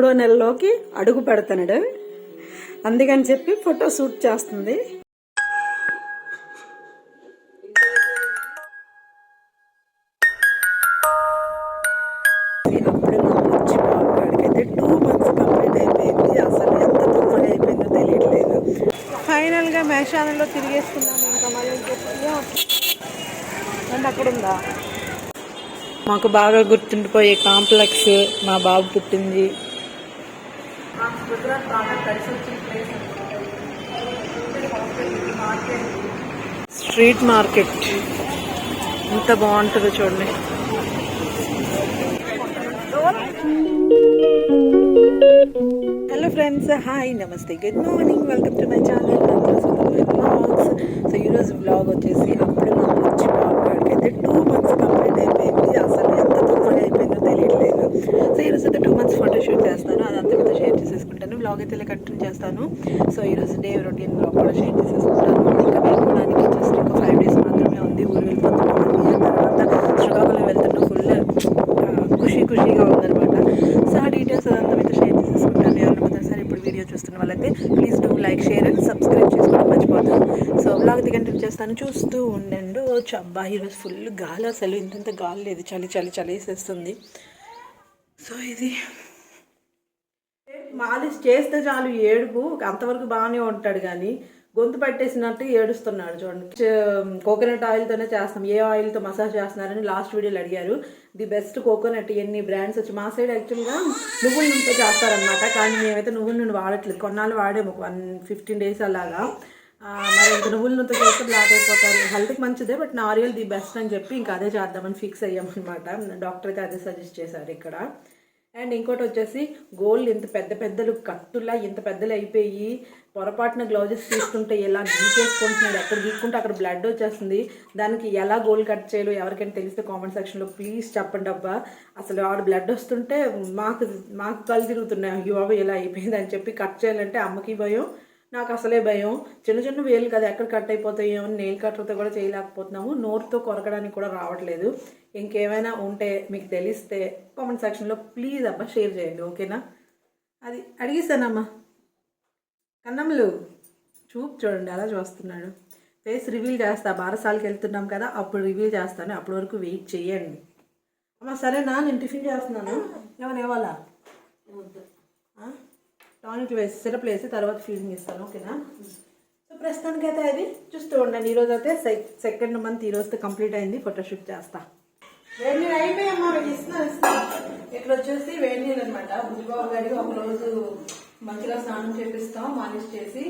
మూడో నెలలోకి అడుగు పెడతాడు అందుకని చెప్పి ఫోటో షూట్ చేస్తుంది. టూ మంత్స్ అయిపోయింది. అసలు తెలియట్లేదు. ఫైనల్గా మేషానంలో తిరిగేస్తున్నాను ఇంకా మళ్ళీ ఇంకొక అక్కడ ఉందా మాకు బాగా గుర్తుండిపోయే కాంప్లెక్స్ మా బాబు పుట్టింది. Street market. ఎంత బాగుంటుందో చూడండి. హలో ఫ్రెండ్స్ హాయ్ నమస్తే good morning welcome to my channel so ఈరోజు బ్లాగ్ వచ్చేసి అప్పుడు మా వచ్చి బాబుగాడికి అయితే టూ మంత్స్ కంప్లీట్ అయిపోయింది అసలు ఎంత తొందరగా అయిపోయిందో తెలియట్లేదు సో ఈరోజు అయితే టూ మంత్స్ ఫోటో షూట్ చేస్తాను అదంతా మీతో షేర్ చేసేసుకుంటాను బ్లాగ్ అయితే ఇలా కంటిన్యూ చేస్తాను. సో ఈరోజు డే రొటీన్ బ్లాగ్ కూడా షేర్ చేసేసుకుంటాను. ఇంకా వెళ్ళడానికి జస్ట్ ఒక ఫైవ్ డేస్ మాత్రమే ఉంది. ఊరు వెళ్ళిపోతున్నాను తర్వాత శ్రీకాకుళం వెళ్తున్నా ఫుల్ ఖుషీ ఖుషీగా ఉందన్నమాట. సో ఆ డీటెయిల్స్ అదంతా మీతో షేర్ చేసేసుకుంటాను. ఎవరైనా మొదటిసారి ఇప్పుడు వీడియో చూస్తున్న వాళ్ళైతే please do like share and subscribe చేసుకోవడం మర్చిపోతాను సో బ్లాగ్ ది కంటిన్యూ చేస్తాను. చూస్తూ ఉండండు. చబ్బా ఈరోజు ఫుల్ గాలి అసలు. ఇంతంత గాలి లేదు. చలి చలి చలి వేసేస్తుంది. సో ఇది మాలిష్ చేస్తే చాలు ఏడుపు అంతవరకు బాగానే ఉంటాడు కానీ గొంతు పట్టేసినట్టు ఏడుస్తున్నాడు చూడండి. కోకోనట్ ఆయిల్తోనే చేస్తాం ఏ ఆయిల్తో మసాజ్ చేస్తున్నారని లాస్ట్ వీడియోలో అడిగారు. ది బెస్ట్ కోకోనట్ ఎన్ని బ్రాండ్స్ వచ్చి మా సైడ్ యాక్చువల్గా నువ్వుల నూనెతో చేస్తారనమాట కానీ మేమైతే నువ్వుల నూనె వాడట్లేదు. కొన్నాళ్ళు వాడాము. ఒక వన్ ఫిఫ్టీన్ డేస్ అలాగా. మరి ఇంక నువ్వుల నూనెతో చేస్తే బ్లాక్ అయిపోతారు. హెల్త్కి మంచిదే బట్ నారియల్ ది బెస్ట్ అని చెప్పి ఇంకా అదే చేద్దామని ఫిక్స్ అయ్యామన్నమాట. డాక్టర్కి అదే సజెస్ట్ చేశారు ఇక్కడ. అండ్ ఇంకోటి వచ్చేసి గోల్డ్ ఇంత పెద్ద పెద్దలు కట్టులా ఇంత పెద్దలు అయిపోయి పొరపాటున గ్లౌజెస్ తీసుకుంటే ఎలా గీకేసుకుంటున్నాడు ఎక్కడ గీక్కుంటే అక్కడ బ్లడ్ వచ్చేస్తుంది. దానికి ఎలా గోల్డ్ కట్ చేయాలో ఎవరికైనా తెలిస్తే కామెంట్ సెక్షన్లో ప్లీజ్ చెప్పండి అబ్బా. అసలు ఆడ బ్లడ్ వస్తుంటే మాకు మాకు కళ్ళు తిరుగుతున్నాయి. అయ్యో బాబు ఇలా అయిపోయింది అని చెప్పి కట్ చేయాలంటే అమ్మకి భయం. నాకు అసలే భయం. చిన్న చిన్న వేలు కదా ఎక్కడ కట్ అయిపోతాయో నెయిల్ కట్టర్తో కూడా చేయలేకపోతున్నాము. నోరుతో కొరకడానికి కూడా రావట్లేదు. ఇంకేమైనా ఉంటే మీకు తెలిస్తే కామెంట్ సెక్షన్లో ప్లీజ్ అబ్బా షేర్ చేయండి ఓకేనా అది అడిగిస్తానమ్మా కన్నమ్మలు చూపు చూడండి అలా చూస్తున్నాడు. ఫేస్ రివీల్ చేస్తా బారసాలకి వెళ్తున్నాం కదా అప్పుడు రివీల్ చేస్తాను. అప్పటి వరకు వెయిట్ చేయండి. అమ్మ సరేనా? నేను టిఫిన్ చేస్తున్నాను. ఏమైనా ఇవ్వాలా? టానిక్ వేసి సిరప్ వేసి తర్వాత ఫీడింగ్ ఇస్తాను ఓకేనా? సో ప్రస్తుతానికి అయితే అది చూస్తూ ఉండండి ఈరోజు అయితే సెకండ్ మంత్ ఈ కంప్లీట్ అయింది. ఫోటోషూట్ చేస్తా. వేడి నీళ్ళు అయిపోయామ్మా మీకు ఇస్తున్నాను ఇస్తున్నాను వచ్చేసి వేడి నీళ్ళు అనమాట బుజ్జిబాబు గారికి ఒక రోజు మంచిగా స్నానం చేపిస్తాం మాలిష్ చేసి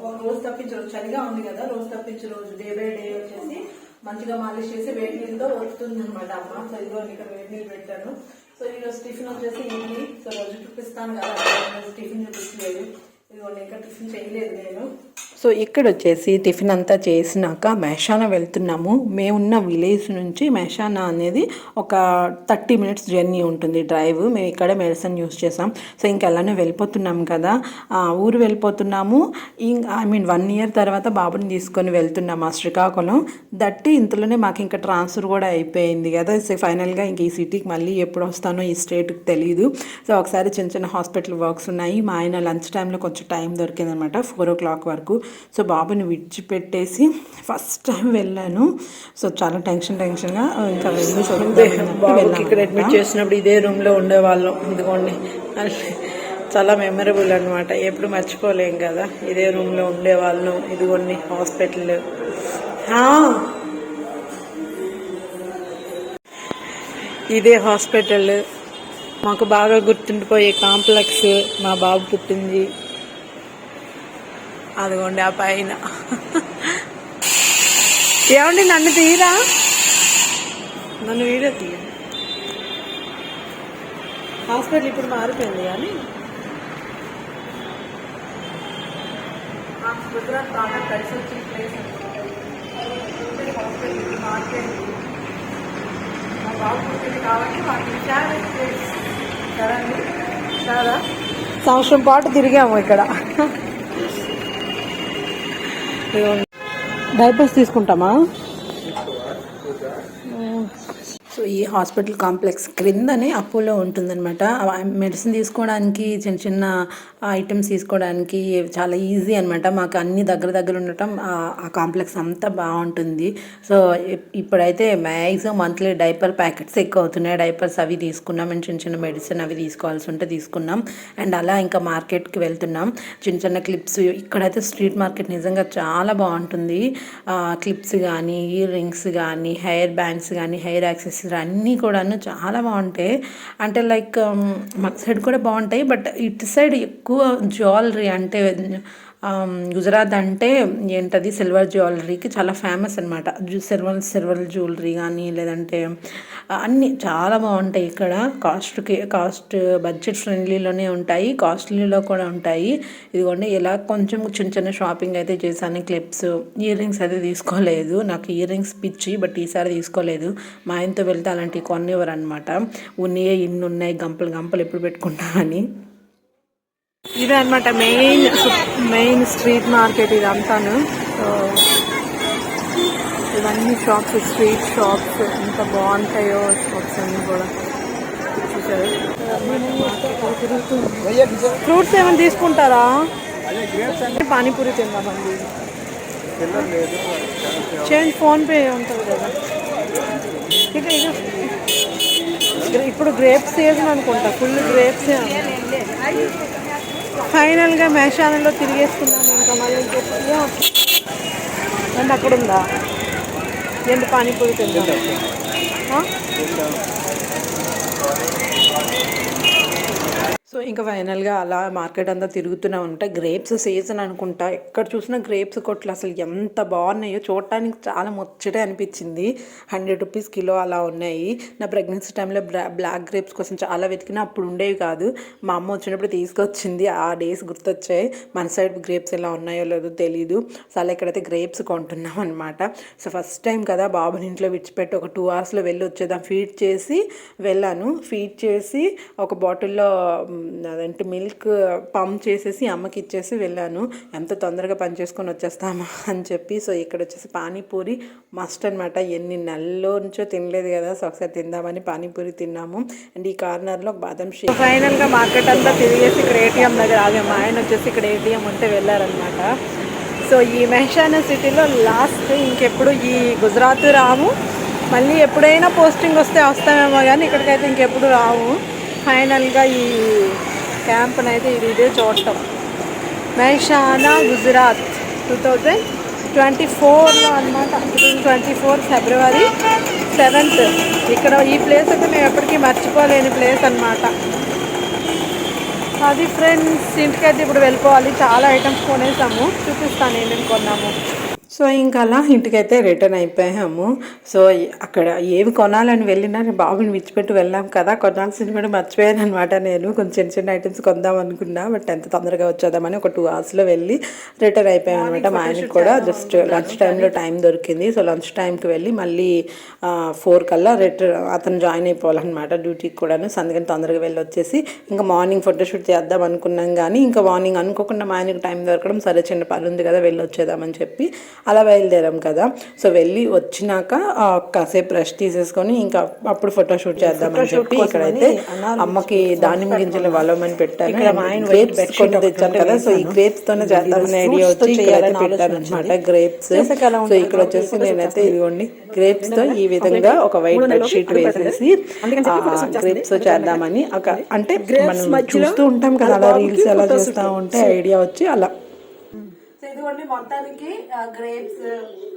ఒక రోజు తప్పించే రోజు చలిగా ఉంది కదా రోజు తప్పించే రోజు డే బై డే వచ్చేసి మంచిగా మాలిష్ చేసి వేడి నీళ్ళతో వస్తుంది అనమాట అమ్మ సో ఇదిగో ఇక్కడ వేడి నీళ్ళు పెట్టాను. సో ఈరోజు టిఫిన్ వచ్చేసి ఇడ్లీ. సో రోజు చూపిస్తాను కదా టిఫిన్ చూపించలేదు. ఇదిగోండి ఇంకా టిఫిన్ చేయలేదు నేను. సో ఇక్కడ వచ్చేసి టిఫిన్ అంతా చేసినాక మేషాన వెళ్తున్నాము. మేమున్న విలేజ్ నుంచి మేషాన అనేది ఒక థర్టీ మినిట్స్ జర్నీ ఉంటుంది డ్రైవ్. మేము ఇక్కడే మెడిసిన్ యూస్ చేసాం. సో ఇంకా అలానే వెళ్ళిపోతున్నాం కదా. ఊరు వెళ్ళిపోతున్నాము. ఐ మీన్ వన్ ఇయర్ తర్వాత బాబుని తీసుకొని వెళ్తున్నాము ఆ శ్రీకాకుళం. దట్టి ఇంతలోనే మాకు ఇంకా ట్రాన్స్ఫర్ కూడా అయిపోయింది కదా. సో ఫైనల్గా ఇంక ఈ సిటీకి మళ్ళీ ఎప్పుడు వస్తానో ఈ స్టేట్కి తెలియదు సో ఒకసారి చిన్న చిన్న హాస్పిటల్ వర్క్స్ ఉన్నాయి. మా ఆయన లంచ్ టైంలో కొంచెం టైం దొరికిందనమాట. ఫోర్ ఓ క్లాక్ వరకు. సో బాబుని విడిచిపెట్టేసి ఫస్ట్ టైం వెళ్ళాను. సో చాలా టెన్షన్ టెన్షన్గా ఇంకా వెళ్ళి ఇక్కడ అడ్మిట్ చేసినప్పుడు ఇదే రూమ్లో ఉండేవాళ్ళం. ఇదిగోండి. చాలా మెమరబుల్ అనమాట. ఎప్పుడు మర్చిపోలేం కదా. ఇదే రూమ్లో ఉండేవాళ్ళం. ఇదిగోండి హాస్పిటల్. ఇదే హాస్పిటల్. మాకు బాగా గుర్తుండిపోయే కాంప్లెక్స్ మా బాబు పుట్టింది. అదిగోండి ఆ పైన. ఏమండి నన్ను తీరా? నన్ను వీడియో తీయ హాస్పిటల్ ఇప్పుడు మారిపోయింది కానీ. గుజరాత్ బాగా కలిసి వచ్చిన ప్లేస్ హాస్పిటల్ ఇప్పుడు మారిపోయింది. మా బాబు పుట్టింది కాబట్టి వాటిని కదండి చాలా సంవత్సరం పాటు తిరిగాము ఇక్కడ. డైపర్స్ తీసుకుంటామా? సో ఈ హాస్పిటల్ కాంప్లెక్స్ క్రిందనే అప్పులో ఉంటుందన్నమాట. మెడిసిన్ తీసుకోవడానికి చిన్న చిన్న ఐటమ్స్ తీసుకోవడానికి చాలా ఈజీ అనమాట మాకు అన్ని దగ్గర దగ్గర ఉండటం ఆ- కాంప్లెక్స్ అంతా బాగుంటుంది. సో ఇప్పుడైతే మ్యాక్సిమం మంత్లీ డైపర్ ప్యాకెట్స్ ఎక్కువ అవుతున్నాయి డైపర్స్ అవి తీసుకున్నాం. అండ్ చిన్న చిన్న మెడిసిన్ అవి తీసుకోవాల్సి ఉంటే తీసుకున్నాం. అండ్ అలా ఇంకా మార్కెట్కి వెళ్తున్నాం. చిన్న చిన్న క్లిప్స్ ఇక్కడైతే స్ట్రీట్ మార్కెట్ నిజంగా చాలా బాగుంటుంది. క్లిప్స్ కానీ ఇయర్ రింగ్స్ కానీ హెయిర్ బ్యాండ్స్ కానీ హెయిర్ యాక్సెసరీస్ అన్నీ కూడాను చాలా బాగుంటాయి. అంటే లైక్ మక్ సైడ్ కూడా బాగుంటాయి బట్ ఇటు సైడ్ ఎక్కువ జ్యువెలరీ అంటే గుజరాత్ అంటే ఏంటది సిల్వర్ జ్యువెలరీకి చాలా ఫేమస్ అనమాట సిల్వర్ సిల్వర్ జ్యువెలరీ కానీ లేదంటే అన్నీ చాలా బాగుంటాయి ఇక్కడ. కాస్ట్కి కాస్ట్ బడ్జెట్ ఫ్రెండ్లీలోనే ఉంటాయి కాస్ట్లీలో కూడా ఉంటాయి. ఇదిగోండి ఇలా కొంచెం చిన్న చిన్న షాపింగ్ అయితే చేశాను. క్లిప్స్ ఇయర్ రింగ్స్ అయితే తీసుకోలేదు. నాకు ఇయర్ రింగ్స్ పిచ్చి బట్ ఈసారి తీసుకోలేదు. మా ఆయనతో వెళ్తే అలాంటివి కొనేవారు అనమాట ఉన్నాయే ఇన్ని ఉన్నాయి గంపలు గంపలు ఎప్పుడు పెట్టుకుంటామని. ఇదే అనమాట మెయిన్ మెయిన్ స్ట్రీట్ మార్కెట్ ఇదంతాను. సో ఇవన్నీ షాప్స్ స్ట్రీట్ షాప్స్ ఎంత బాగుంటాయో షాప్స్ అన్నీ కూడా ఫ్రూట్స్ ఏమైనా తీసుకుంటారా? పానీపూరి తిందామండి. చేంజ్ ఫోన్పే ఉంటుంది కదా. ఇక ఇక ఇప్పుడు గ్రేప్స్ సీజన్ అనుకుంటా. ఫుల్ గ్రేప్స్ ఫైనల్గా మేషానంలో తిరిగేసుకున్నాను ఇంకా మళ్ళీ అంటే అక్కడ ఉందా ఎంత పానీపూరి తిందాం? ఆ? సో ఇంకా ఫైనల్గా అలా మార్కెట్ అంతా తిరుగుతూనే ఉంటాయి గ్రేప్స్ సీజన్ అనుకుంటా. ఎక్కడ చూసినా గ్రేప్స్ కొట్లు అసలు ఎంత బాగున్నాయో చూడటానికి చాలా ముచ్చటే అనిపించింది. హండ్రెడ్ రూపీస్ కిలో అలా ఉన్నాయి. నా ప్రెగ్నెన్సీ టైంలో బ్లాక్ గ్రేప్స్ కోసం చాలా వెతికినా అప్పుడు ఉండేవి కాదు. మా అమ్మ వచ్చినప్పుడు తీసుకొచ్చింది. ఆ డేస్ గుర్తొచ్చాయి. మన సైడ్ గ్రేప్స్ ఎలా ఉన్నాయో లేదో తెలీదు. సో అలా ఇక్కడైతే గ్రేప్స్ కొంటున్నాం అనమాట సో ఫస్ట్ టైం కదా బాబుని ఇంట్లో విడిచిపెట్టి ఒక టూ అవర్స్లో వెళ్ళి వచ్చేదాం ఫీడ్ చేసి వెళ్ళాను. ఫీడ్ చేసి ఒక బాటిల్లో అదంటే మిల్క్ పంప్ చేసేసి అమ్మకి ఇచ్చేసి వెళ్ళాను. ఎంత తొందరగా పని చేసుకొని వచ్చేస్తామా అని చెప్పి సో ఇక్కడ వచ్చేసి పానీపూరి మస్ట్ అనమాట ఎన్ని నెలల్లో నుంచో తినలేదు కదా సో ఒకసారి తిందామని పానీపూరి తిన్నాము. అండ్ ఈ కార్నర్లో బాదం షేక్ ఫైనల్గా మార్కెట్ అంతా తిరిగేసి ఇక్కడ ఏటీఎం దగ్గర ఆగే మా ఆయన వచ్చేసి ఇక్కడ ఏటీఎం ఉంటే వెళ్ళారనమాట సో ఈ మెహషానా సిటీలో లాస్ట్ ఇంకెప్పుడు ఈ గుజరాత్ రాము మళ్ళీ ఎప్పుడైనా పోస్టింగ్ వస్తే వస్తామేమో కానీ ఇక్కడికైతే ఇంకెప్పుడు రాము ఫైనల్గా ఈ క్యాంప్ని అయితే ఇది ఇదే చూడటం. Mehsana Gujarat two thousand twenty ఫోర్లో అనమాట ట్వంటీ ఫోర్ ఫిబ్రవరి సెవెంత్. ఇక్కడ ఈ ప్లేస్ అయితే మేము ఎప్పటికీ మర్చిపోలేని ప్లేస్ అనమాట అది ఫ్రెండ్స్ ఇంటికైతే ఇప్పుడు వెళ్ళిపోవాలి. చాలా ఐటమ్స్ కొనేసాము. చూపిస్తాను ఏమేమి కొన్నాము. సో ఇంకా అలా ఇంటికైతే రిటర్న్ అయిపోయాము. సో అక్కడ ఏవి కొనాలని వెళ్ళినా నేను బాబుని విడిచిపెట్టి వెళ్ళాం కదా. కొనాల్సింది కూడా మర్చిపోయాను అనమాట నేను. కొంచెం చిన్న చిన్న ఐటమ్స్ కొందాం అనుకున్నా బట్ ఎంత తొందరగా వచ్చేద్దామని ఒక టూ అవర్స్లో వెళ్ళి రిటర్న్ అయిపోయాం అనమాట మా ఆయనకి కూడా జస్ట్ లంచ్ టైంలో టైం దొరికింది. సో లంచ్ టైంకి వెళ్ళి మళ్ళీ ఫోర్ కల్లా రిటర్న్ అతను జాయిన్ అయిపోవాలన్నమాట డ్యూటీకి కూడాను. అందుకని తొందరగా వెళ్ళి వచ్చేసి ఇంకా మార్నింగ్ ఫోటోషూట్ చేద్దాం అనుకున్నాం కానీ ఇంకా మార్నింగ్ అనుకోకుండా మా ఆయనకి టైం దొరకడం సరే చిన్న పని ఉంది కదా వెళ్ళి వచ్చేద్దామని చెప్పి అలా బయలుదేరాం కదా. సో వెళ్ళి వచ్చినాక కాసేపు రెస్ట్ తీసేసుకొని ఇంకా అప్పుడు ఫోటోషూట్ చేద్దామని చెప్పి ఇక్కడైతే అమ్మకి దానిమ్మ గింజలు వలవమని పెట్టాను. గ్రేప్స్ తెచ్చాను కదా. సో ఈ గ్రేప్స్ తోనే చేద్దామని ఐడియా వచ్చి ఇక్కడైతే పెట్టాను అనమాట గ్రేప్స్ సో ఇక్కడ వచ్చేసి నేనైతే ఇదిగోండి గ్రేప్స్తో ఈ విధంగా ఒక వైట్ బెడ్ షీట్ వేసేసి గ్రేప్స్తో చేద్దామని ఒక అంటే మనం చూస్తూ ఉంటాం కదా అలా రీల్స్ ఎలా చేస్తా ఉంటే ఐడియా వచ్చి అలా ఇదిగోండి మొత్తానికి grapes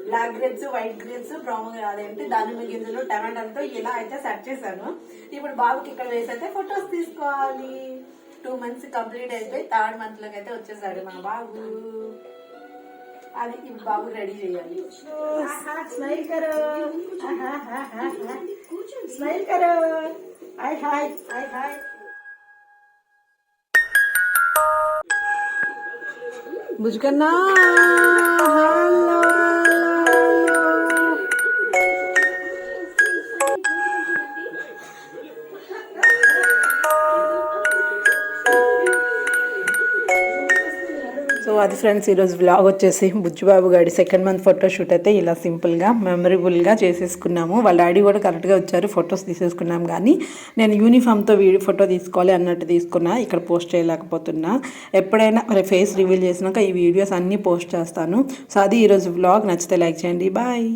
black grapes white grapes brown అదేంటి దానిమ్మ గింజలు టమాటాలతో ఇలా అయితే సెట్ చేశాను. ఇప్పుడు బాబుకి ఇక్కడ వేసి అయితే ఫొటోస్ తీసుకోవాలి. టూ మంత్స్ కంప్లీట్ అయిపోయి థర్డ్ మంత్లోకి అయితే వచ్చేసాడు మా బాబు. అది ఇప్పుడు బాబు రెడీ చేయాలి. స్మైల్ కరో. స్మైల్ కరో. హాయ్ హాయ్ హాయ్ హాయ్ ముజుకన్నా హలో అది ఫ్రెండ్స్ ఈరోజు వ్లాగ్ వచ్చేసి బుజ్జుబాబు గారి సెకండ్ మంత్ ఫోటోషూట్ అయితే ఇలా సింపుల్గా మెమరబుల్గా చేసేసుకున్నాము. వాళ్ళ డాడీ కూడా కరెక్ట్గా వచ్చారు ఫొటోస్ తీసేసుకున్నాం. కానీ నేను యూనిఫామ్తో వీడియో ఫోటో తీసుకోవాలి అన్నట్టు తీసుకున్నా ఇక్కడ పోస్ట్ చేయలేకపోతున్నా. ఎప్పుడైనా మరి ఫేస్ రివీల్ చేసినాక ఈ వీడియోస్ అన్నీ పోస్ట్ చేస్తాను. సో అది ఈరోజు వ్లాగ్ నచ్చితే లైక్ చేయండి. బాయ్